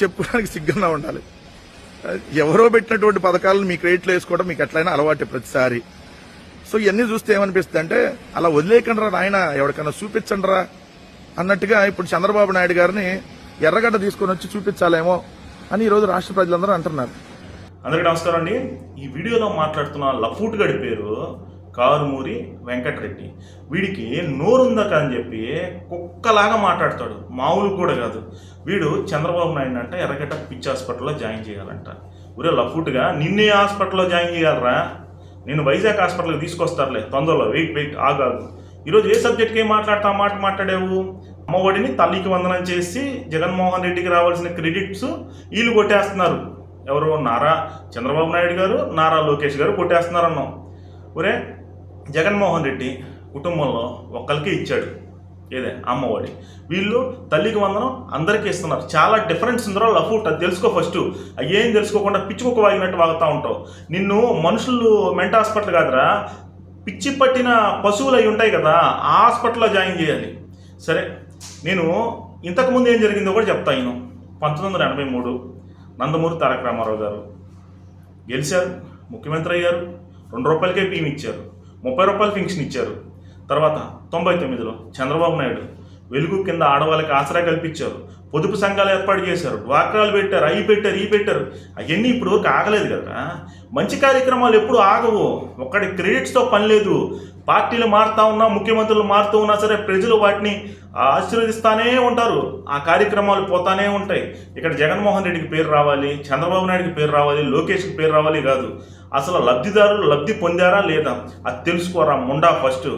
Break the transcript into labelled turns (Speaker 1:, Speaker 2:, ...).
Speaker 1: చెప్పుకోవడానికి సిగ్గుగా ఉండాలి. ఎవరో పెట్టినటువంటి పథకాలను మీ క్రెడిట్లో వేసుకోవడం మీకు ఎట్లయినా అలవాటు ప్రతిసారి. సో ఇవన్నీ చూస్తే ఏమనిపిస్తుంది అంటే అలా వదిలేకండ్రా నాయన ఎవరికైనా చూపించండిరా అన్నట్టుగా ఇప్పుడు చంద్రబాబు నాయుడు గారిని ఎర్రగడ్డ తీసుకొని వచ్చి చూపించాలేమో అని ఈరోజు రాష్ట్ర ప్రజలందరూ అంటున్నారు.
Speaker 2: అందరికీ నమస్కారం అండి. ఈ వీడియోలో మాట్లాడుతున్న లఫూట్ గడి పేరు కారుమూరి వెంకటరెడ్డి. వీడికి నోరుందక అని చెప్పి కుక్కలాగా మాట్లాడతాడు. మామూలు కూడా కాదు. వీడు చంద్రబాబు నాయుడు అంట ఎర్రగడ్డ పిచ్చి హాస్పిటల్లో జాయిన్ చేయాలంట. ఊరే లఫూట్గా నిన్నే హాస్పిటల్లో జాయిన్ చేయాలరా. నేను వైజాగ్ హాస్పిటల్కి తీసుకొస్తారులే. తొందరలో వెయిట్ వెయిట్ ఆగాదు ఈరోజు ఏ సబ్జెక్ట్కి మాట్లాడతా మాట మాట్లాడావు? అమ్మఒడిని తల్లికి వందనం చేసి జగన్మోహన్ రెడ్డికి రావాల్సిన క్రెడిట్స్ వీళ్ళు కొట్టేస్తున్నారు. ఎవరు నారా చంద్రబాబు నాయుడు గారు నారా లోకేష్ గారు కొట్టేస్తున్నారు అన్నాం ఒరే జగన్మోహన్ రెడ్డి కుటుంబంలో ఒక్కరికి ఇచ్చాడు. ఏదే? అమ్మఒడి. వీళ్ళు తల్లికి వందనం అందరికీ ఇస్తున్నారు. చాలా డిఫరెన్స్ ఉందో లఫూట్ అది తెలుసుకో ఫస్ట్ ఏం తెలుసుకోకుండా పిచ్చుకొక్క వాగినట్టు వాగుతూ ఉంటావు. నిన్ను మనుషులు మెంటల్ హాస్పిటల్ కాదురా. పిచ్చి పట్టిన పశువులు అయి ఉంటాయి కదా ఆ హాస్పిటల్లో జాయిన్ చేయాలి. సరే నేను ఇంతకుముందు ఏం జరిగిందో కూడా చెప్తా నేను పంతొమ్మిది వందల ఎనభై మూడు నందమూరి తారక రామారావు గారు గెలిచారు. ముఖ్యమంత్రి అయ్యారు. రెండు రూపాయలకే బియ్యం ఇచ్చారు ముప్పై రూపాయలు ఫింక్షన్ ఇచ్చారు. తర్వాత తొంభై తొమ్మిదిలో చంద్రబాబు నాయుడు వెలుగు కింద ఆడవాళ్ళకి ఆసరా కల్పించారు. పొదుపు సంఘాలు ఏర్పాటు చేశారు. డ్వాక్రాలు పెట్టారు అవి పెట్టారు ఈ పెట్టారు. అవన్నీ ఇప్పుడు ఆగలేదు కదా? మంచి కార్యక్రమాలు ఎప్పుడు ఆగవు. ఒక్కడి క్రెడిట్స్తో పని లేదు. పార్టీలు మారుతా ఉన్నా ముఖ్యమంత్రులు మారుతూ ఉన్నా సరే ప్రజలు వాటిని ఆశీర్వదిస్తానే ఉంటారు. ఆ కార్యక్రమాలు పోతానే ఉంటాయి. ఇక్కడ జగన్మోహన్ రెడ్డికి పేరు రావాలి చంద్రబాబు నాయుడికి పేరు రావాలి లోకేష్కి పేరు రావాలి కాదు. అసలు లబ్ధిదారులు లబ్ధి పొందారా లేదా? అది తెలుసుకోరా ముండా ఫస్ట్.